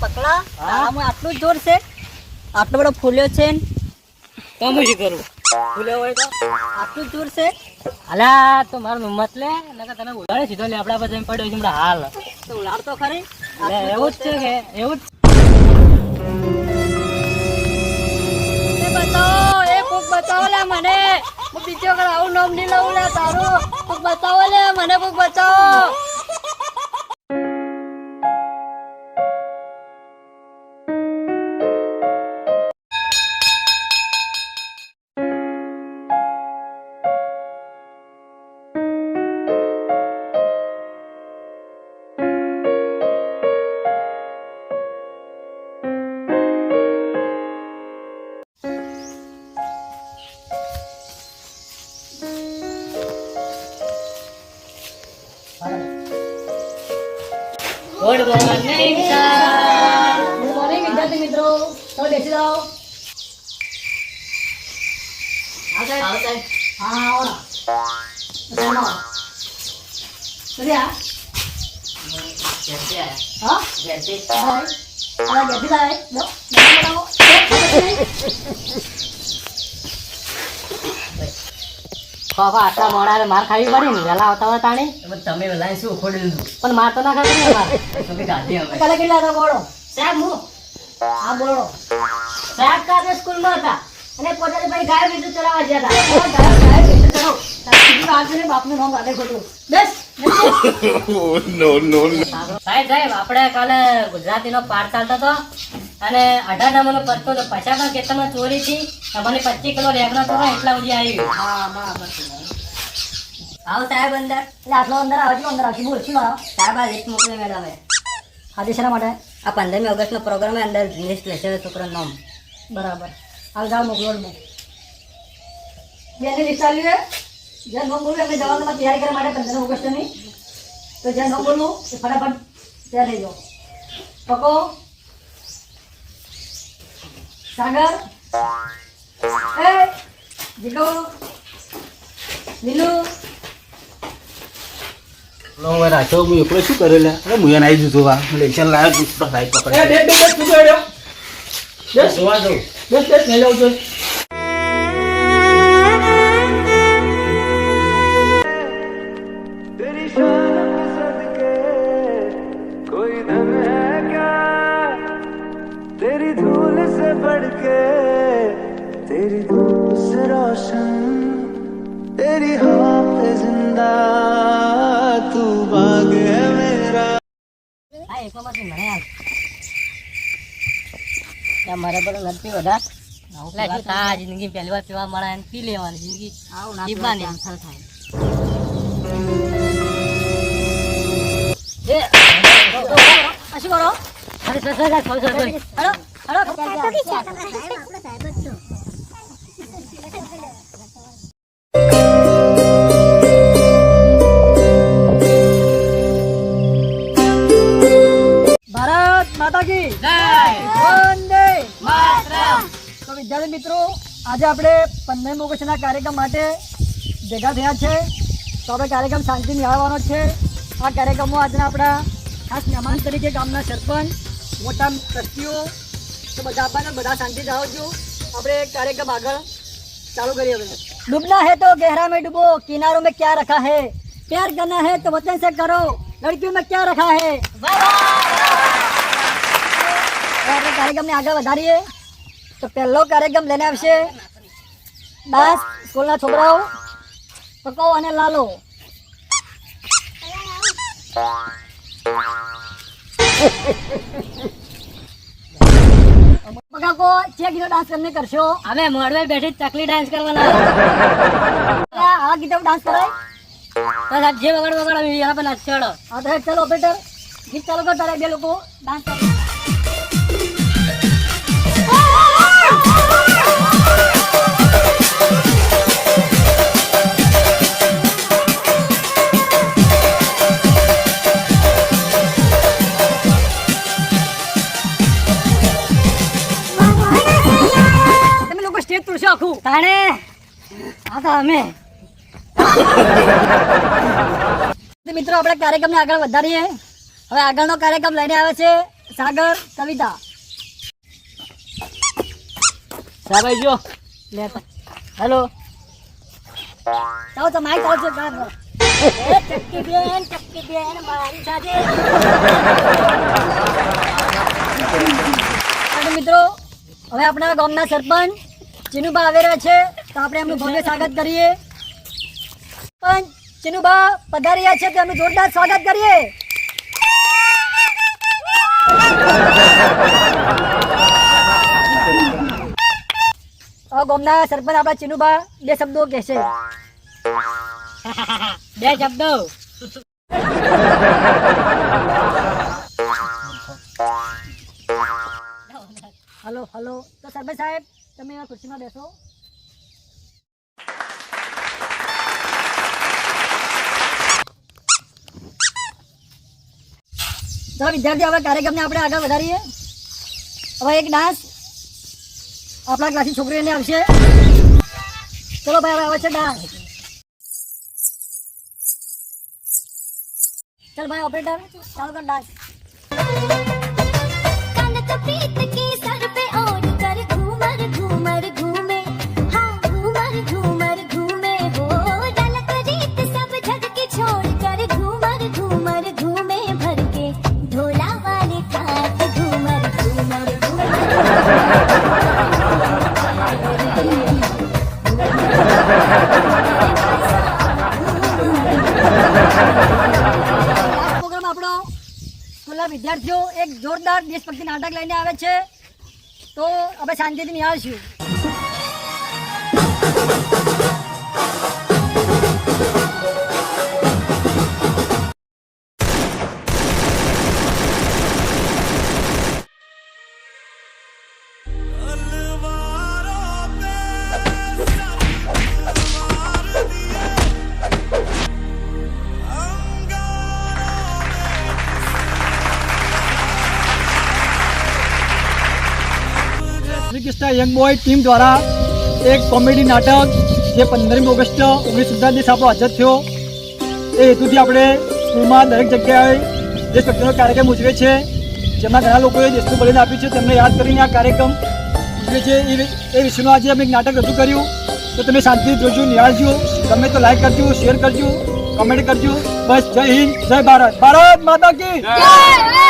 ટકલા આમાં આટલું જોર છે? આટલો બધો ફૂલ્યો છે તો હું શું કરું? ફૂલ્યો હોય તો? આટલું જોર છે? અલા તો મારું હિંમત લે. નકર તને ઉડાડે સીધો લે આપડા પાસે પડ્યો છે હાલ. તો ખરી. એવું જ છે. કે એવું જ બતાવો લે મને. બીજો આવું નામ નહીં લઉં લે તારું. બતાવો લે મને કોક બતાવો. Good morning sir good morning વિદ્યાર્થી મિત્રો તમે બેસી જાઓ હા સાહેબ હા હા આવો ના બેસાડો આવો. કદી આ? હા? હાય. હા, બેસી જાય. લો, બેસી બતાવો. બાબા આટલા મોડા માર ખાવી પડી ને વેલા આવતા હોય તાણી. તમે વેલા શું ખોડી લીધું પણ માર તો ના ખાવી ને તો કાલે કેટલા હતા બોલો સાહેબ હું? આ બોલો સાહેબ કાલે સ્કૂલમાં હતા. અને પોતાની ભાઈ ગાય બીજું ચલાવવા ગયા હતા. ગાય બીજું ચલાવ તારી વાત ને, બાપનું નામ ગાડે ખોટું. બસ નો નો સાહેબ સાહેબ આપણે કાલે ગુજરાતીનો પાઠ ચાલતો હતો. અને અઢાર નંબરનો પત્તો તો પચાસ ખેતરમાં ચોરી થી મને પચીસ કિલો રેગનો તો એટલા સુધી આવી. આવો સાહેબ અંદર. એટલે આટલો અંદર આવે, અંદર આવશે. બોલ, શું? સાહેબ આ લિસ્ટ મોકલે મેડમે આજે શેના માટે? આ પંદરમી ઓગસ્ટનો પ્રોગ્રામ અંદર લિસ્ટ લેશે છોકરાનું નામ. બરાબર. હાલ જાઓ મોકલો ને. બેની લિસ્ટ આવ્યું જન જ્યાં નામ બોલું એમને જવાનું તૈયારી કરવા માટે પંદર ઓગસ્ટની. તો જ્યાં નામ બોલું એ ફટાફટ તૈયાર થઈ જાઓ. પકો. સાગર એ જીગો નીલુ લો હવે રાખ્યો હું એકલો શું કરે લે અરે હું એને આવી જતો વા ઇલેક્શન લાવ્યો તું તો સાઈડ પકડે બે બે બે તું જોડ્યો બસ જોવા દઉં બે બે લઈ જાઉં છું तेरी धूप से रोशन तेरी हवा पे जिंदा तू बाग है मेरा હા એકમાંથી મને આલ ત્યાં મારા પર નથી બધા એટલે શું થાય જિંદગી પહેલી વાર પીવા મળે અને પી લેવાની જિંદગી આવું ના પીવાની કેન્સલ થાય એ આ શું કરો અરે માતાજી. વંદે. તો વિદ્યાર્થી મિત્રો આજે આપણે પંદરમી ઓગસ્ટના કાર્યક્રમ માટે ભેગા થયા છે. તો આપણે કાર્યક્રમ શાંતિ નિહાળવાનો છે. આ કાર્યક્રમમાં આજે આપણા ખાસ મહેમાન તરીકે ગામના સરપંચ મોટા ટ્રસ્ટીઓ તો બધા આપણને બધા શાંતિ જાળવજો. આપણે કાર્યક્રમ આગળ ચાલુ કરીએ હવે. ડૂબના હે તો ગહેરા મેં ડૂબો કિનારો મેં ક્યાં રખા હે? પ્યાર કરના હે તો વતન સે કરો લડકીઓ મેં ક્યાં રખા હે? આપણે કાર્યક્રમને આગળ વધારીએ તો પહેલો કાર્યક્રમ લઈને આવશે દાસ સ્કૂલના છોકરાઓ પકો અને લાલો. પકાકો જે ગીતો ડાન્સ કરીને કરશો? અમે મોડવે બેઠી ચકલી ડાન્સ કરવાના. આ ગીતો ડાન્સ કરાય? તો સાહેબ જે વગર વગર આવી એના પર નાચી ચડો હા તો ચલો ઓપરેટર. ગીત ચાલુ કર તારે બે લોકો. ડાન્સ કરે. અમે મિત્રો આપણે કાર્યક્રમને આગળ વધારીએ. હવે આગળનો કાર્યક્રમ લઈને આવે છે સાગર કવિતા. જો. હેલો. તો માઈક. એ ચક્કી બેન ચક્કી બેન મારી સાથે. મિત્રો હવે આપણા ગામના સરપંચ ચિનુબા આવેલા છે. તો આપણે એમનું ભવ્ય સ્વાગત કરીએ. પણ ચિનુબા પધાર્યા છે તો એમનું જોરદાર સ્વાગત કરીએ. ગોમના ગામના સરપંચ આપણા ચિનુબા બે શબ્દો કહેશે બે શબ્દો. Hello hello. તો સરપંચ સાહેબ તમે આ ખુરશીમાં બેસો. તો વિદ્યાર્થી હવે કાર્યક્રમને આપણે આગળ વધારીએ. હવે એક ડાન્સ આપણા ક્લાસની છોકરીઓને આવશે. ચલો ભાઈ, હવે આવે છે ડાન્સ. ચાલ ભાઈ ઓપરેટર ચાલો કર ડાન્સ. સ્કૂલના વિદ્યાર્થીઓ એક જોરદાર દેશભક્તિ નાટક લઈને આવે છે. તો આપણે શાંતિથી નિહાળશું. શ્રી યંગ બોય ટીમ દ્વારા એક કોમેડી નાટક જે પંદરમી ઓગસ્ટ ઓગણીસો સુડતાલીસ આપણો આઝાદ થયો. એ હેતુથી આપણે સ્કૂલમાં દરેક જગ્યાએ દેશભક્તિનો કાર્યક્રમ ઉજવે છે, જેમાં ઘણા લોકોએ દેશનું બલિદાન આપ્યું છે, તેમને યાદ કરીને આ કાર્યક્રમ ઉજવે છે. એ વિ- એ વિષયનું આજે અમે એક નાટક રજૂ કર્યું. તો તમે શાંતિ જોજો, નિહાળજો. ગમે તો લાઈક કરજો શેર કરજો કમેન્ટ કરજો. બસ જય હિન્દ, જય ભારત. ભારત માતા કી जय